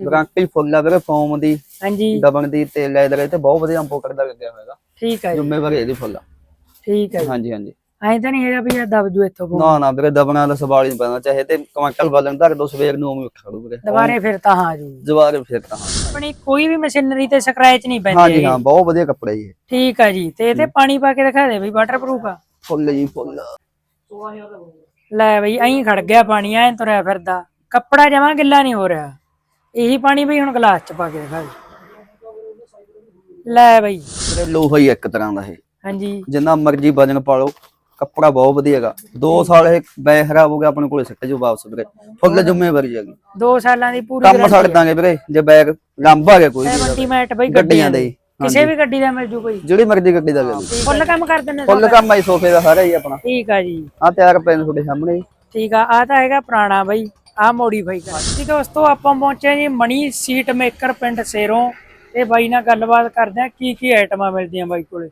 Guarantee full ਆ ਵੀਰੇ form ਦੀ ਹਾਂਜੀ। ਦਬਣ ਦੀ ਤੇ ਲੈਦਰ ਤੇ ਬਹੁਤ ਵਧੀਆ ਪੋਕਟ ਦਾ ਲੱਗਿਆ ਹੋਏਗਾ ਠੀਕ ਹੈ ਜੀ। ਜ਼ਿੰਮੇਵਾਰੀ ਇਹਦੀ ਫੁੱਲ ਆ। ਠੀਕ ਹੈ ਜੀ। ਹਾਂਜੀ ਹਾਂਜੀ। ਐਂ ਤਾਂ ਨਹੀਂ ਹੈਗਾ ਵੀ ਇਹ ਦਬ ਜੂ ਇੱਥੋਂ। ਨਾ ਨਾ ਵੀਰੇ ਦਬਣਾ ਦਾ ਸਵਾਲ ਹੀ ਪੈਣਾ ਚਾਹੇ ਤੇ ਕੁਆਂਟਲ ਬਲਨ ਧਰ ਦੋ ਸਵੇਰ ਨੂੰ ਉਵੇਂ ਉੱਠ ਖੜੂ ਵੀਰੇ। ਦੁਬਾਰੇ ਫਿਰ ਤਾਂ ਹਾਂ ਜੂ। ਜਵਾਰੇ ਫਿਰ ਤਾਂ ਹਾਂ। ਆਪਣੀ ਕੋਈ ਵੀ ਮਸ਼ੀਨਰੀ ਤੇ ਸਕ੍ਰੈਚ ਨਹੀਂ ਪੈਂਦੀ। ਹਾਂਜੀ। ਹਾਂ ਬਹੁਤ ਵਧੀਆ ਕੱਪੜਾ ਜੀ। ਠੀਕ ਹੈ ਜੀ ਤੇ ਇਹ ਤੇ ਪਾਣੀ ਪਾ ਕੇ ਦਿਖਾ ਦੇ ਬਈ ਵਾਟਰਪ੍ਰੂਫ ਆ। ਫੁੱਲ ਜੀ ਫੁੱਲ। ਲੈ ਬਈ ਐਂ ਖੜ ਗਿਆ ਪਾਣੀ ਐਂ ਤੁਰਿਆ ਫਿਰਦਾ। ਕੱਪੜਾ ਜਮਾ ਗਿੱਲਾ ਨਹੀਂ ਹੋ ਰਿਹਾ। ਇਹੀ ਪਾਣੀ ਬਈ ਹੁਣ ਗਲਾਸ ਚ ਪਾ ਕੇ ਦਿਖਾ ਦੇ। ਲੈ ਬਈ। ਵੀਰੇ ਲੋਹਾ ਹੀ ਇੱਕ ਤਰ੍ਹਾਂ ਦਾ ਇਹ। ਹਾਂਜੀ। ਜਿੰਨਾ ਮਰਜ਼ੀ ਵਜਨ ਪਾ ਲਓ ਕੱਪੜਾ ਬਹੁਤ ਵਧੀਆ ਹੈਗਾ। 2 ਸਾਲ ਇਹ ਬੈ ਖਰਾਬ ਹੋ ਗਿਆ ਆਪਣੇ ਕੋਲੇ ਸਿੱਟ ਜੋ ਵਾਪਸ ਵੀਰੇ। ਫੁੱਲ ਜ਼ਿੰਮੇਵਾਰੀ ਹੈਗੀ। 2 ਸਾਲਾਂ ਦੀ ਪੂਰੀ ਕੰਮ ਛੱਡ ਦਾਂਗੇ ਵੀਰੇ ਜੇ ਬੈਗ ਲੰਬਾ ਗਿਆ ਕੋਈ ਵੀ ਗਾਰੰਟੀ ਮੈਟ ਬਈ ਗੱਡੀਆਂ ਦੇ। ਕਿਸੇ ਵੀ ਗੱਡੀ ਦਾ ਮਿਲ ਜੂ ਕੋਈ। ਜਿਹੜੀ ਮਰਜ਼ੀ ਗੱਡੀ ਦਾ ਲੈ ਲਓ। ਫੁੱਲ ਕੰਮ ਕਰ ਦਿੰਦੇ ਫੁੱਲ ਕੰਮ ਆਈ ਸੋਫੇ ਦਾ ਸਾਰਾ ਹੀ ਆਪਣਾ। ਠੀਕ ਆ ਜੀ। ਆ ਤਿਆਰ ਪਏ ਨੇ ਤੁਹਾਡੇ ਸਾਹਮਣੇ। ਠੀਕ ਆ ਆ ਤਾਂ ਹੈਗਾ ਪੁਰਾਣਾ ਬਈ। ਆ ਮੋਡੀਫਾਈ ਕਰ। ਜੀ ਦੋਸਤੋ ਆਪਾਂ ਪਹੁੰਚੇ ਜੀ ਮਣੀ ਸੀਟ ਮੇਕਰ ਪਿੰਡ ਸੇਰੋਂ। ਤੇ ਬਾਈ ਨਾਲ ਗੱਲਬਾਤ ਕਰਦੇ ਆ ਕੀ ਕੀ ਆਈਟਮਾਂ ਮਿਲਦੀਆਂ ਬਾਈ ਕੋਲੇ।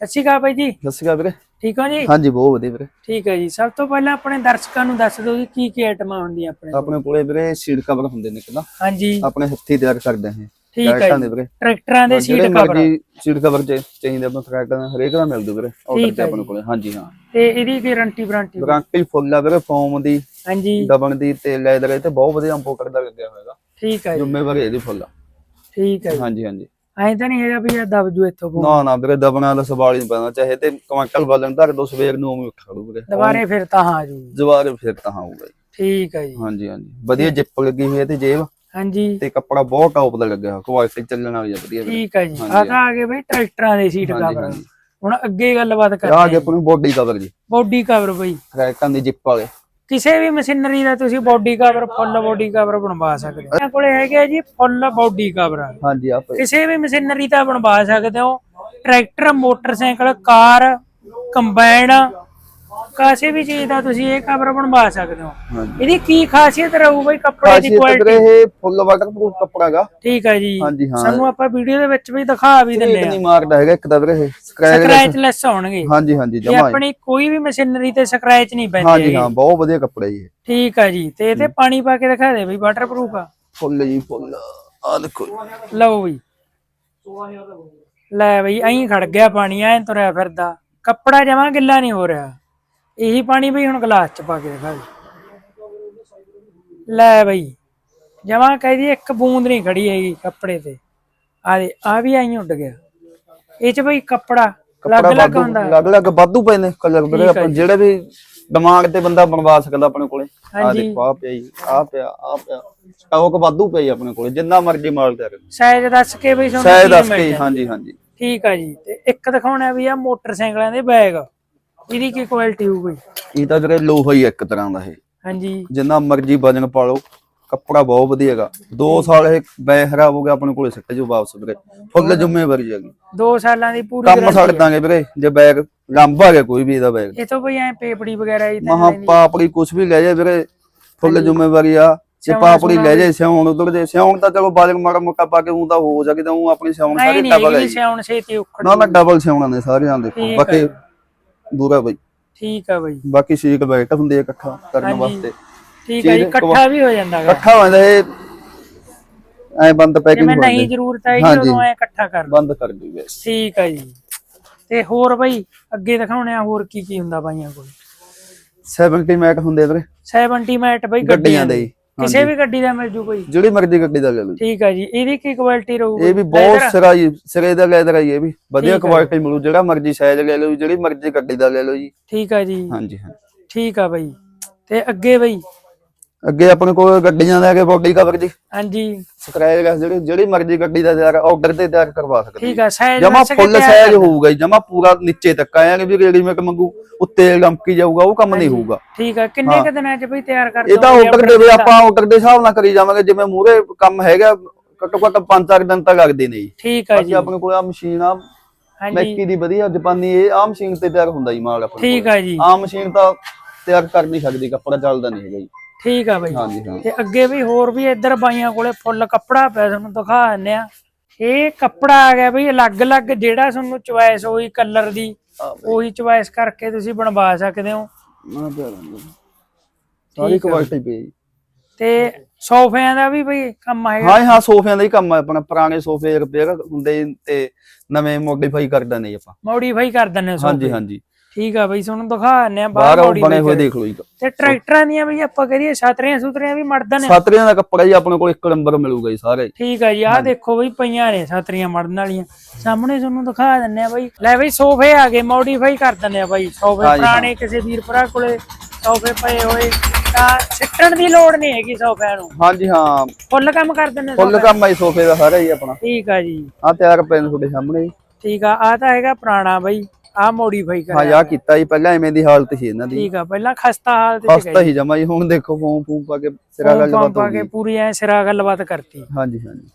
ਅੱਛੀ ਕਾ ਬਾਈ ਜੀ। ਸਤਿ ਸ਼੍ਰੀ ਅਕਾਲ ਵੀਰੇ। ਠੀਕ ਹੋ ਜੀ? ਹਾਂਜੀ ਬਹੁਤ ਵਧੀਆ ਵੀਰੇ। ਠੀਕ ਹੈ ਜੀ। ਸਭ ਤੋਂ ਪਹਿਲਾਂ ਆਪਣੇ ਦਰਸ਼ਕਾਂ ਨੂੰ ਦੱਸ ਦਿਓ ਜੀ ਕੀ ਕੀ ਆਈਟਮਾਂ ਹੁੰਦੀਆਂ ਆਪਣੇ। ਆਪਣੇ ਕੋਲੇ ਵੀਰੇ ਸੀਟ ਕਵਰ ਹੁੰਦੇ ਨੇ ਕਿਦਾਂ ਹਾਂਜੀ। ਆਪਣੇ ਹੱਥੀ ਤਿਆਰ ਕਰਦੇ ਹਾਂ। ਠੀਕ ਹੈ ਟਰੈਕਟਾਂ ਜੀ। ਦੇ ਵੀਰੇ। ਟਰੈਕਟਰਾਂ ਦੇ ਸੀਟ ਕਵਰ ਸੀਟ ਕਵਰ ਚਾਹੀਦੇ ਆਪਾਂ ਟਰੈਕਟਾਂ ਦਾ ਹਰੇਕ ਦਾ ਮਿਲ ਜੂ ਵੀਰੇ ਆਰਡਰ ਤੇ ਆਪਣੇ ਕੋਲੇ। ਹਾਂਜੀ ਹਾਂ। ਤੇ ਇਹਦੀ ਗਾਰੰਟੀ ਵਾਰੰਟੀ ਗਾਰੰਟੀ ਫੁੱਲ ਆ ਵੀਰੇ ਫੋਮ ਦੀ ਹਾਂਜੀ। ਦਬਣ ਦੀ ਤੇ ਲੈਦਰ ਤੇ ਬਹੁਤ ਵਧੀਆ ਪੋਕਟ ਦਾ ਲੱਗਿਆ ਹੋਏਗਾ। ਠੀਕ ਹੈ ਜ਼ਿੰਮੇਵਾਰੀ ਇਹਦੀ ਫੁੱਲ ਆ। ਠੀਕ ਹੈ ਹਾਂਜੀ ਹਾਂਜੀ। ਐਂ ਤਾਂ ਨਹੀਂ ਹੈਗਾ ਵੀ ਇਹ ਦਬ ਜੂ ਇੱਥੋਂ। ਨਾ ਨਾ ਵੀਰੇ ਦਬਣਾ ਦਾ ਸਵਾਲ ਹੀ ਪੈਣਾ ਚਾਹੇ ਤੇ ਕੁਆਂਟਲ ਬਲਨ ਧਰ ਦੋ ਸਵੇਰ ਨੂੰ ਉਵੇਂ ਉੱਠ ਖੜੂ ਵੀਰੇ। ਦੁਬਾਰੇ ਫਿਰ ਤਾਂ ਹਾਂ ਜੂ। ਜਵਾਰੇ ਫਿਰ ਤਾਂ ਆਊਗਾ। ਠੀਕ ਹੈ ਜੀ। ਹਾਂਜੀ ਹਾਂਜੀ। ਵਧੀਆ ਜਿੱਪ ਲੱਗੀ ਹੋਈ ਹੈ ਤੇ ਜੇਬ। ਹਾਂਜੀ। ਤੇ ਕੱਪੜਾ ਬਹੁਤ ਟੌਪ ਦਾ ਲੱਗਿਆ ਕੁਆਲਿਟੀ ਚੱਲਣ ਵਾਲੀ ਆ ਵਧੀਆ ਠੀਕ ਹੈ ਜੀ। ਆ ਤਾਂ ਆ ਗਏ ਬਈ ਟਰੈਕਟਰਾਂ ਦੇ ਸੀਟ ਕਵਰ। ਹੁਣ ਅੱਗੇ ਗੱਲਬਾਤ ਆ ਕਰਦੇ ਗਿਆ ਆਪਣੀ ਬੋਡੀ ਕਵਰ ਜੀ। ਬੋਡੀ ਕਵਰ ਬਈ। ਟਰੈਕਟਾਂ ਦੀ ਜਿੱਪ ਵਾਲੇ। ਕਿਸੇ ਵੀ ਮਸ਼ੀਨਰੀ ਦਾ ਤੁਸੀਂ body cover full body cover ਬਣਵਾ ਸਕਦੇ ਹੋ। ਇਹਨਾਂ ਕੋਲੇ ਹੈਗੇ ਆ ਜੀ ਫੁੱਲ ਬੋਡੀ ਕਵਰ ਹਾਂਜੀ ਆ ਪਏ ਕਿਸੇ ਵੀ ਮਸ਼ੀਨਰੀ ਦਾ ਬਣਵਾ ਸਕਦੇ ਹੋ। ਟਰੈਕਟਰ ਮੋਟਰਸਾਈਕਲ ਕਾਰ ਕੰਬਾਈਨ ਕਿਸੇ ਵੀ ਚੀਜ਼ ਦਾ ਤੁਸੀਂ ਇਹ ਕਵਰ ਬਣਵਾ ਸਕਦੇ ਹੋ। ਹਾਂਜੀ। ਇਹਦੀ ਕੀ ਖਾਸੀਅਤ ਰਹੂ ਬਈ ਕੱਪੜੇ ਦੀ ਖਾਸੀਅਤ ਕੁਆਲਿਟੀ ਇਹ ਫੁੱਲ ਵਾਟਰਪ੍ਰੂਫ ਕੱਪੜਾ ਹੈਗਾ। ਠੀਕ ਹੈ ਜੀ। ਹਾਂਜੀ ਹਾਂ। ਸਾਨੂੰ ਆਪਾਂ ਵੀਡੀਓ ਦੇ ਵਿੱਚ ਵੀ ਦਿਖਾ ਵੀ ਦਿੰਦੇ ਰੇਟ ਆ। ਨਹੀਂ ਮਾਰਦਾ ਹੈਗਾ ਇੱਕ ਤਾਂ ਵੀਰੇ ਇਹ। ਸਕ੍ਰੈਚ ਸਕ੍ਰੈਚ ਲੈਸ ਹੋਣਗੇ। ਹਾਂਜੀ ਹਾਂਜੀ ਜੇ ਜਮਾ ਆਪਣੀ ਕੋਈ ਵੀ ਮਸ਼ੀਨਰੀ ਤੇ ਸਕ੍ਰੈਚ ਨਹੀਂ ਪੈਂਦੀ ਹਾਂਜੀ ਹੈਗੀ। ਹਾਂ ਬਹੁਤ ਵਧੀਆ ਕੱਪੜਾ ਜੀ ਇਹ। ਠੀਕ ਹੈ ਜੀ। ਤੇ ਇਹ ਤੇ ਪਾਣੀ ਪਾ ਕੇ ਦਿਖਾ ਦੇ ਬਈ ਵਾਟਰਪ੍ਰੂਫ ਆ। ਫੁੱਲ ਜੀ ਫੁੱਲ। ਆ ਦੇਖੋ ਲਓ ਬਈ। ਲੈ ਬਈ ਐਂ ਖੜ ਗਿਆ ਪਾਣੀ ਐਂ ਤੁਰਿਆ ਫਿਰਦਾ। ਕੱਪੜਾ ਜਮਾ ਗਿੱਲਾ ਨਹੀਂ ਹੋ ਰਿਹਾ। ਇਹੀ ਪਾਣੀ ਬਈ ਹੁਣ ਗਲਾਸ ਚ ਪਾ ਕੇ ਦਿਖਾ ਦੇ ਲੈ ਬਈ ਜਮਾ ਕਹਦੀ ਇੱਕ ਬੂੰਦ ਨਹੀਂ ਖੜੀ ਹੈਗੀ ਕੱਪੜੇ ਤੇ। ਆ ਦੇ ਆ ਵੀ ਐਂ ਉੱਡ ਗਿਆ। ਇਹ ਚ ਬਈ ਕੱਪੜਾ ਅਲੱਗ ਕੱਪੜਾ ਅਲੱਗ ਵਾਧੂ ਹੁੰਦਾ। ਅਲੱਗ ਅਲੱਗ ਵਾਧੂ ਪਏ ਨੇ ਕਲਰ ਵੀਰੇ ਆਪਾਂ ਜਿਹੜੇ ਵੀ ਦਿਮਾਗ ਤੇ ਬੰਦਾ ਬਣਵਾ ਸਕਦਾ ਆਪਣੇ ਕੋਲੇ। ਆ। ਦੇਖੋ ਆ ਪਿਆ ਜੀ ਆ ਪਿਆ ਆ ਪਿਆ। ਸਟਾਕ ਵਾਧੂ ਪਿਆ ਜੀ ਆਪਣੇ ਕੋਲੇ ਜਿੰਨਾ ਮਰਜ਼ੀ ਮਾਲ ਤਿਆਰ ਸਾਈਜ਼ ਦੱਸ ਕੇ ਬਈ ਤੁਹਾਨੂੰ ਦੱਸ ਕੇ। ਹਾਂਜੀ ਹਾਂਜੀ। ਠੀਕ ਆ ਜੀ ਤੇ ਇੱਕ ਦਿਖਾਉਣਾ ਵੀ ਆ ਮੋਟਰਸਾਈਕਲਾਂ ਦੇ ਬੈਗ। ਇਹਦੀ ਕੀ ਕੁਆਲਿਟੀ ਹੋਊਗੀ? ਇਹ ਤਾਂ ਵੀਰੇ ਲੋਹਾ ਹੀ ਇੱਕ ਤਰ੍ਹਾਂ ਦਾ ਇਹ। ਹਾਂਜੀ। ਜਿੰਨਾ ਮਰਜ਼ੀ ਵਜਨ ਪਾ ਲਓ ਕੱਪੜਾ ਬਹੁਤ ਵਧੀਆ ਹੈਗਾ। 2 ਸਾਲ ਇਹ ਬੈ ਖਰਾਬ ਹੋ ਗਿਆ ਆਪਣੇ ਕੋਲੇ ਸਿੱਟ ਜੋ ਵਾਪਸ ਵੀਰੇ। ਫੁੱਲ ਜ਼ਿੰਮੇਵਾਰੀ ਹੈਗੀ। 2 ਸਾਲਾਂ ਦੀ ਪੂਰੀ ਕੰਮ ਛੱਡ ਦਾਂਗੇ ਵੀਰੇ ਜੇ ਬੈਗ ਲੰਬਾ ਗਿਆ ਕੋਈ ਵੀ ਇਹਦਾ ਬੈਗ ਇਹ ਤੋਂ ਬਈ ਐ ਪੇਪੜੀ ਵਗੈਰਾ ਹੀ ਤਾਂ ਮਹਾ ਪਾਪੜੀ ਕੁਛ ਵੀ ਲੈ ਜਾ ਵੀਰੇ ਫੁੱਲ ਜ਼ਿੰਮੇਵਾਰੀ ਆ। ਜੇ ਪਾਪੜੀ ਲੈ ਜਾ ਸਿਉਣ ਉਧਰ ਦੇ ਸਿਉਣ ਤਾਂ ਚਲੋ ਬਾਲਕ ਮਾੜਾ ਮੋਟਾ ਪਾ ਕੇ ਉਹ ਤਾਂ ਹੋ ਸਕਦਾ ਉਹ ਆਪਣੀ ਸਿਉਣ ਐ ਸਾਰੀ ਡਬਲ ਹੈ ਜੀ। ਸਿਆਉਣ ਛੇਤੀ ਉਖੜ ਨਾ ਨਾ ਡਬਲ ਸਿਉਣਾ ਨੇ ਸਾਰਿਆਂ ਦੇ ਬਾਕੀ ਦੂਰਾ ਬਈ। ਠੀਕ ਆ ਬਈ। ਬਾਕੀ ਸੀਟ ਬੈਠ ਹੁੰਦੀ ਹੈ ਇਕੱਠਾ ਕਰਨ ਵਾਸਤੇ। ਠੀਕ ਆ ਜੀ ਇਕੱਠਾ ਵੀ ਹੋ ਜਾਂਦਾ ਗਾ। ਇਕੱਠਾ ਹੁੰਦਾ ਇਹ ਐ ਬੰਦ ਪੈਕਿੰਗ ਜਿਵੇਂ ਨਹੀਂ ਜ਼ਰੂਰਤ ਹੈ ਹਾਂਜੀ। ਉਦੋਂ ਐ ਇਕੱਠਾ ਕਰ ਲਓ। ਬੰਦ ਕਰ ਦੂਗੇ ਠੀਕ ਆ ਜੀ। ਤੇ ਹੋਰ ਬਈ ਅੱਗੇ ਦਿਖਾਉਣੇ ਆ ਹੋਰ ਕੀ ਕੀ ਹੁੰਦਾ ਬਾਈਆਂ ਕੋਲ। 70 ਮੈਟ ਹੁੰਦੇ ਵੀਰੇ। 70 ਮੈਟ ਬਈ ਗੱਡੀਆਂ ਦੇ। ਹੀ। ਕਿਸੇ ਵੀ ਗੱਡੀ ਦਾ ਮਿਲ ਜੂ ਕੋਈ। ਜਿਹੜੀ ਮਰਜ਼ੀ ਗੱਡੀ ਦਾ ਲੈ ਲਓ। ਠੀਕ ਆ ਜੀ ਇਹਦੀ ਕੀ ਕੁਆਲਿਟੀ ਰਹੂਗੀ? ਇਹ ਵੀ ਬਹੁਤ ਸਿਰਾ ਜੀ ਸਿਰੇ ਦਾ ਲੈਦਰ ਹੈ ਇਹ ਵੀ। ਵਧੀਆ ਕੁਆਲਿਟੀ ਮਿਲੂ ਜਿਹੜਾ ਮਰਜ਼ੀ ਸਾਈਜ਼ ਲੈ ਲਓ ਜਿਹੜੀ ਮਰਜ਼ੀ ਗੱਡੀ ਦਾ ਲੈ ਲਓ ਜੀ। ਠੀਕ ਆ ਜੀ। ਹਾਂਜੀ ਹਾਂ। ਠੀਕ ਆ ਬਈ। ਤੇ ਅੱਗੇ ਬਈ ਅੱਗੇ ਆਪਣੇ ਕੋਲ ਗੱਡੀਆਂ ਲੈ ਕੇ ਬੋਡੀ ਕਵਰ ਜੀ। ਹਾਂਜੀ। ਸਕ੍ਰੈਚ ਗੈਸ ਜਿਹੜੀ ਜਿਹੜੀ ਮਰਜ਼ੀ ਗੱਡੀ ਦਾ ਤਿਆਰ ਆਰਡਰ ਤੇ ਤਿਆਰ ਕਰਵਾ ਸਕਦੇ ਠੀਕ ਆ ਸਾਈਜ਼ ਜਮਾ ਫੁੱਲ ਸਾਈਜ਼ ਹੋਊਗਾ ਜੀ ਜਮਾ ਪੂਰਾ ਨੀਚੇ ਤੱਕ ਆਇਆ ਵੀ ਰੈਡੀਮੇਡ ਮੰਗੂ ਉੱਤੇ ਲੰਮਕੀ ਜਾਊਗਾ ਉਹ ਕੰਮ ਨਹੀਂ ਹੋਊਗਾ। ਠੀਕ ਆ ਕਿੰਨੇ ਕ ਦਿਨਾਂ ਚ ਬਈ ਤਿਆਰ ਕਰ ਇਹ ਤਾਂ ਆਰਡਰ ਦੇ ਵੀ ਆਪਾਂ ਆਰਡਰ ਦੇ ਹਿਸਾਬ ਨਾਲ ਕਰੀ ਜਾਵਾਂਗੇ ਜਿਵੇਂ ਮੂਰੇ ਕੰਮ ਹੈਗਾ ਘੱਟੋ ਘੱਟ 5-4 ਦਿਨ ਤਾਂ ਲੱਗਦੇ ਨੇ ਜੀ। ਠੀਕ ਆ ਅਸੀਂ ਜੀ। ਆਪਣੇ ਕੋਲ ਆ ਮਸ਼ੀਨ ਆ ਮੈਕੀ ਦੀ ਵਧੀਆ ਜਾਪਾਨੀ ਇਹ ਆ ਮਸ਼ੀਨ ਤੇ ਤਿਆਰ ਹੁੰਦਾ ਜੀ ਮਾਲ ਆਪਣੇ ਠੀਕ ਆ ਜੀ। ਆ ਮਸ਼ੀਨ ਤਾਂ ਤਿਆਰ ਕਰ ਨਹੀਂ ਸਕਦੀ ਕੱਪੜਾ ਚੱਲਦਾ ਨਹੀਂ ਹੈਗਾ ਜੀ। ਠੀਕ ਆ ਬਈ। ਹਾਂਜੀ ਹਾਂ। ਤੇ ਅੱਗੇ ਵੀ ਹੋਰ ਵੀ ਇੱਧਰ ਬਾਈਆਂ ਕੋਲੇ ਫੁੱਲ ਕੱਪੜਾ ਪਿਆ ਤੁਹਾਨੂੰ ਦਿਖਾ ਦਿੰਨੇ ਆ। ਇਹ ਕੱਪੜਾ ਆ ਗਿਆ ਬਈ ਅਲੱਗ-ਅਲੱਗ ਜਿਹੜਾ ਤੁਹਾਨੂੰ ਚੁਆਇਸ ਹੋਈ ਕਲਰ ਦੀ ਆ ਉਹੀ ਚੁਆਇਸ ਕਰਕੇ ਤੁਸੀਂ ਬਣਵਾ ਸਕਦੇ ਹੋ। ਸਾਰੀ ਕੁਆਲਿਟੀ ਪਈ ਤੇ ਸੋਫਿਆਂ ਦਾ ਵੀ ਬਈ ਕੰਮ ਆਏਗਾ ਹਾਂ ਹਾਂ ਸੋਫਿਆਂ ਦਾ ਹੀ ਕੰਮ ਹੈ ਆਪਣਾ ਪੁਰਾਣੇ ਸੋਫੇ ਰਿਪੇਅਰ ਹੁੰਦੇ ਤੇ ਨਵੇਂ ਮੋਡੀਫਾਈ ਕਰ ਦਿੰਦੇ ਆਪਾਂ। ਮੋਡੀਫਾਈ ਕਰ ਦਿੰਦੇ ਹੋ ਹਾਂਜੀ ਸੋਫੇ। ਹਾਂਜੀ। ਠੀਕ ਆ ਬਈ ਤੁਹਾਨੂੰ ਦਿਖਾ ਦਿੰਦੇ ਆ ਬਾਹਰ ਬਾਹਰ ਬਣੇ ਹੋਏ ਦੇਖ ਲਓ ਜੀ। ਤੇ ਟਰੈਕਟਰਾਂ ਦੀਆਂ ਵੀ ਆਪਾਂ ਕਰੀਏ ਛਤਰੀਆਂ ਸੁਤਰੀਆਂ ਵੀ ਮੜਦਨ ਆ ਸਾਤਰੀਆਂ ਦਾ ਕੱਪੜਾ ਜੀ ਆਪਣੇ ਕੋਲ ਇੱਕ ਨੰਬਰ ਮਿਲੂਗਾ ਜੀ ਸਾਰੇ। ਠੀਕ ਆ ਜੀ ਆਹ ਦੇਖੋ ਬਈ ਪਈਆਂ ਨੇ ਛਤਰੀਆਂ ਮੜਨ ਵਾਲੀਆਂ। ਸਾਹਮਣੇ ਤੁਹਾਨੂੰ ਦਿਖਾ ਦਿੰਨੇ ਆ ਬਈ। ਲੈ ਬਈ ਸੋਫੇ ਆ ਗਏ ਮੋਡੀਫਾਈ ਕਰ ਦਿੰਦੇ ਆ ਬਈ। ਸੋਫੇ। ਪੁਰਾਣੇ ਕਿਸੇ ਵੀਰ ਭਰਾ ਕੋਲੇ ਸੋਫੇ ਪਏ ਹੋਏ। ਤਾਂ ਸਿੱਟਣ ਦੀ ਲੋੜ ਨਹੀਂ ਹੈਗੀ ਸੋਫਿਆਂ ਨੂੰ। ਹਾਂਜੀ ਹਾਂ। ਫੁੱਲ ਕੰਮ ਕਰ ਦਿੰਦੇ ਫੁੱਲ ਕੰਮ ਜੀ ਸੋਫੇ ਦਾ ਸਾਰਾ ਜੀ ਆਪਣਾ। ਠੀਕ ਆ ਜੀ। ਆ ਤਿਆਰ ਪਏ ਨੇ ਤੁਹਾਡੇ ਸਾਹਮਣੇ। ਜੀ ਠੀਕ ਆ ਆ ਤਾਂ ਹੈਗਾ ਪੁਰਾਣਾ ਬਈ। ਆ ਮੋਡੀਫਾਈ ਹਾਂ ਕਰਿਆ ਯਾ ਕੀਤਾ ਜੀ ਪਹਿਲਾਂ ਐਵੇਂ ਦੀ ਹਾਲਤ ਸੀ ਇਹਨਾਂ ਦੀ। ਠੀਕ ਆ ਪਹਿਲਾਂ ਖਸਤਾ ਹਾਲਤ ਚ ਹਸਤਾ ਹੀ ਜਮਾ ਜੀ ਹੁਣ ਦੇਖੋ ਫੋਨ ਫੂਨ ਪਾ ਕੇ ਸਿਰਾ ਗਈ ਗੱਲਬਾਤ ਪਾ ਹੋ ਕੇ ਗਈ। ਪੂਰੀ ਐ ਸਿਰਾ ਗੱਲਬਾਤ ਕਰਤੀ। ਹਾਂਜੀ ਹਾਂਜੀ।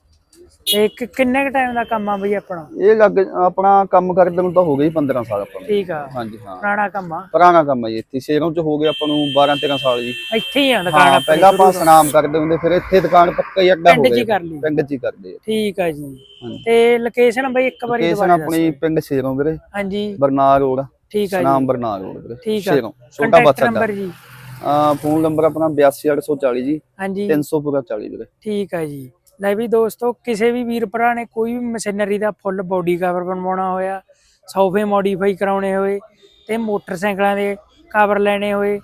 ਤੇ ਕਿ- ਕਿੰਨੇ ਕ ਟਾਈਮ ਦਾ ਕੰਮ ਆ ਬਈ ਆਪਣਾ? ਇਹ ਲੱਗ ਆਪਣਾ ਕੰਮ ਕਰਦੇ ਨੂੰ ਤਾਂ ਹੋ ਗਈ 15 ਸਾਲ ਆਪਾਂ ਨੂੰ। ਠੀਕ ਆ। ਹਾਂਜੀ ਹਾਂ। ਪੁਰਾਣਾ ਕੰਮ ਆ? ਪੁਰਾਣਾ ਕੰਮ ਹੈ ਜੀ ਇੱਥੇ। ਸ਼ੇਰੋਂ ਚ ਹੋ ਗਿਆ ਆਪਾਂ ਨੂੰ 12 13 ਸਾਲ ਜੀ। ਇੱਥੇ ਹੀ ਆ ਦੁਕਾਨ ਹਾਂ ਆਪਣੀ ਪਹਿਲਾਂ ਆਪਾਂ ਸਨਾਮ ਕਰਦੇ ਹੁੰਦੇ ਫਿਰ ਇੱਥੇ ਦੁਕਾਨ ਪੱਕਾ ਹੀ ਅੱਡਾ ਹੋ ਪਿੰਡ 'ਚ ਹੀ ਗਿਆ। ਕਰ ਲਈ। ਪਿੰਡ ਚ ਹੀ ਕਰਦੇ ਆ। ਠੀਕ ਆ ਜੀ। ਹਾਂਜੀ। ਤੇ ਲੋਕੇਸ਼ਨ ਬਈ ਇੱਕ ਵਾਰੀ ਲੋਕੇਸ਼ਨ ਦੁਬਾਰਾ ਆਪਣੀ ਪਿੰਡ ਸ਼ੇਰੋਂ ਵੀਰੇ। ਹਾਂਜੀ। ਬਰਨਾਲ ਰੋਡ। ਠੀਕ ਆ ਜੀ। ਸਨਾਮ ਬਰਨਾਲ ਰੋਡ ਵੀਰੇ। ਠੀਕ ਆ। ਸ਼ੇਰੋਂ ਛੋਟਾ ਕੰਟੈਕਟ ਬੱਸ ਅੱਡਾ। ਨੰਬਰ ਜੀ। ਆ ਫੋਨ ਨੰਬਰ ਆਪਣਾ 82840 ਜੀ। ਹਾਂਜੀ। 300 ਪੂਰਾ 40 ਵੀਰੇ। ਠੀਕ ਆ ਜੀ। ਲੈ ਵੀ ਦੋਸਤੋ, ਕਿਸੇ ਵੀ ਵੀਰ ਭਰਾ ਨੇ ਕੋਈ ਵੀ ਮਸ਼ੀਨਰੀ ਦਾ ਫੁੱਲ ਬੋਡੀ ਕਵਰ ਬਣਵਾਉਣਾ ਹੋਇਆ, ਸੋਫੇ ਮੋਡੀਫਾਈ ਕਰਾਉਣੇ ਹੋਏ ਤੇ ਮੋਟਰਸਾਈਕਲਾਂ ਦੇ ਕਵਰ ਲੈਣੇ ਹੋਏ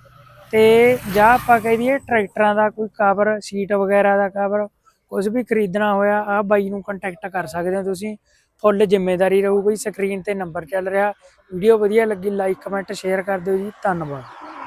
ਤੇ ਜਾਂ ਆਪਾਂ ਕਹਿ ਦਈਏ ਟਰੈਕਟਰਾਂ ਦਾ ਕੋਈ ਕਵਰ ਸੀਟ ਵਗੈਰਾ ਦਾ ਕਵਰ ਕੁਝ ਵੀ ਖਰੀਦਣਾ ਹੋਇਆ, ਆ ਬਾਈ ਨੂੰ ਕੰਟੈਕਟ ਕਰ ਸਕਦੇ ਹੋ ਤੁਸੀਂ। ਫੁੱਲ ਜ਼ਿੰਮੇਵਾਰੀ ਰਹੂ ਬਈ ਸਕਰੀਨ ਤੇ ਨੰਬਰ ਚੱਲ ਰਿਹਾ। ਵੀਡੀਓ ਵਧੀਆ ਲੱਗੀ ਲਾਈਕ ਕਮੈਂਟ ਸ਼ੇਅਰ ਕਰ ਦਿਓ ਜੀ। ਧੰਨਵਾਦ।